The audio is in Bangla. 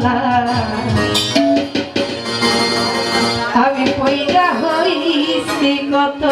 না আমি পইরা হইছি কত